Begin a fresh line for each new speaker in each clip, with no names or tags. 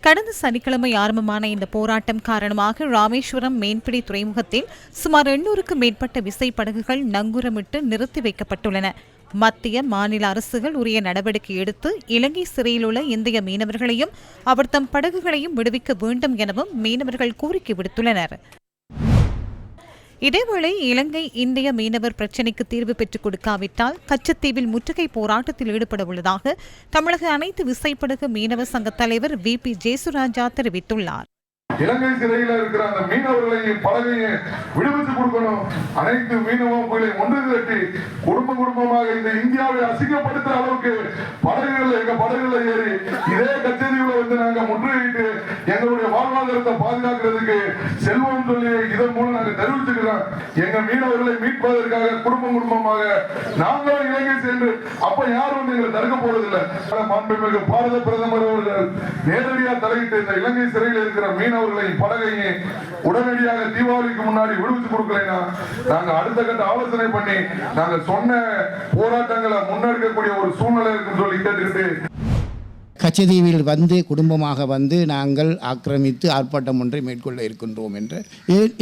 கடந்த சனிக்கிழமை ஆரம்பமான இந்த போராட்டம் காரணமாக ராமேஸ்வரம் மீன்பிடி துறைமுகத்தில் சுமார் எண்ணூறுக்கும் மேற்பட்ட விசைப்படகுகள் நங்கூரமிட்டு நிறுத்தி வைக்கப்பட்டுள்ளன. மத்திய மாநில அரசுகள் உரிய நடவடிக்கை எடுத்து இலங்கை சிறையில் உள்ள இந்திய மீனவர்களையும் அவர் தம் படகுகளையும் விடுவிக்க வேண்டும் எனவும் மீனவர்கள் கோரிக்கை விடுத்துள்ளனர். இதேவேளை இலங்கை இந்திய மீனவர் பிரச்சினைக்கு தீர்வு பெற்றுக் கொடுக்காவிட்டால் கச்சத்தீவில் முற்றுகை போராட்டத்தில் ஈடுபட உள்ளதாக தமிழக அனைத்து விசைப்படகு மீனவ சங்க தலைவர் வி. பி. ஜேசுராஜா தெரிவித்துள்ளார்.
இலங்கை சிறையில் இருக்கிற அந்த மீனவர்களையும் படகையும் விடுவித்து கொடுக்கணும். அனைத்து மீனவர்களை ஒன்று திரட்டி குடும்ப குடும்பமாக இந்த இந்தியாவை அசிங்கப்படுத்துற அளவுக்கு படகுகள் எங்க படகுகளை ஏறி இதே கச்சேரியில வந்து நாங்க முற்றுகையிட்டு எங்களுடைய வாழ்வாதாரத்தை பாதுகாக்கிறதுக்கு செல்வம் சொல்லி இதன் மூலம் நாங்க தெரிவிச்சுக்கிறோம். எங்க மீனவர்களை மீட்பதற்காக குடும்பம் குடும்பமாக நாங்களும் இலங்கை சென்று அப்ப யாரும் வந்து எங்களை தடுக்க போறதில்லை. மாண்புமிகு பாரத பிரதமர் அவர்கள் நேரடியாக தலையிட்டு இந்த இலங்கை சிறையில் இருக்கிற மீனவர்களை படகையும் உடனடியாக தீபாவளிக்கு முன்னாடி விடுவித்து கொடுக்கலைன்னா நாங்க அடுத்த கட்ட ஆலோசனை பண்ணி நாங்க சொன்ன போராட்டங்களை முன்னெடுக்கக்கூடிய ஒரு சூழ்நிலை இருக்குன்னு சொல்லி கேட்டுக்கிட்டு
கச்சதீவில் வந்து குடும்பமாக வந்து நாங்கள் ஆக்கிரமித்து ஆர்ப்பாட்டம் ஒன்றை மேற்கொள்ள இருக்கின்றோம் என்று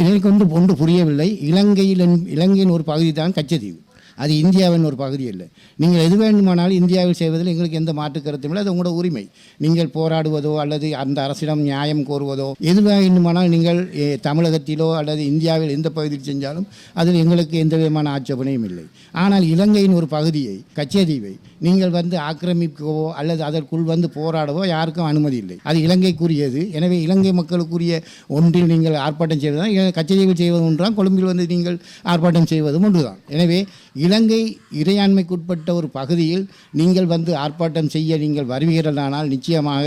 எனக்கு ஒன்று ஒன்று புரியவில்லை. இலங்கையில் இலங்கையின் ஒரு பகுதி தான் கச்சதீவு. அது இந்தியாவின் ஒரு பகுதி இல்லை நீங்கள் எது வேண்டுமானாலும் இந்தியாவில் செய்வதில் எங்களுக்கு எந்த மாற்று கருத்தும் இல்லை. அது உங்களோட உரிமை. நீங்கள் போராடுவதோ அல்லது அந்த அரசிடம் நியாயம் கோருவதோ எது வேண்டுமானால் நீங்கள் தமிழகத்திலோ அல்லது இந்தியாவில் எந்த பகுதியில் செஞ்சாலும் அதில் எங்களுக்கு எந்த விதமான ஆட்சேபனையும் இல்லை. ஆனால் இலங்கையின் ஒரு பகுதியை கச்சேதீவை நீங்கள் வந்து ஆக்கிரமிக்கவோ அல்லது அதற்குள் வந்து போராடவோ யாருக்கும் அனுமதி இல்லை. அது இலங்கைக்குரியது. எனவே இலங்கை மக்களுக்குரிய ஒன்றில் நீங்கள் ஆர்ப்பாட்டம் செய்வதுதான். கச்சேதீவில் செய்வது ஒன்றுதான். கொழும்பில் வந்து நீங்கள் ஆர்ப்பாட்டம் செய்வதும் ஒன்றுதான். எனவே இலங்கை இறையாண்மைக்குட்பட்ட ஒரு பகுதியில் நீங்கள் வந்து ஆர்ப்பாட்டம் செய்ய நீங்கள் வருவீர்களானால் நிச்சயமாக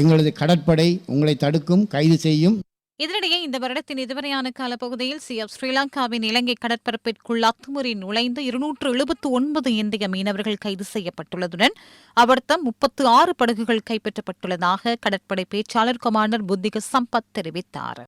எங்களது கடற்படை உங்களை தடுக்கும் கைது செய்யும்.
இதனிடையே இந்த வருடத்தின் இதுவரையான காலப்பகுதியில் சிஎஃப் ஸ்ரீலங்காவின் இலங்கை கடற்பரப்பிற்குள் அத்துமுறை நுழைந்து இருநூற்று எழுபத்து ஒன்பது இந்திய மீனவர்கள் கைது செய்யப்பட்டுள்ளதுடன் அவர்தம் முப்பத்து ஆறு படகுகள் கைப்பற்றப்பட்டுள்ளதாக கடற்படை பேச்சாளர் கமாண்டர் புத்திக சம்பத் தெரிவித்தார்.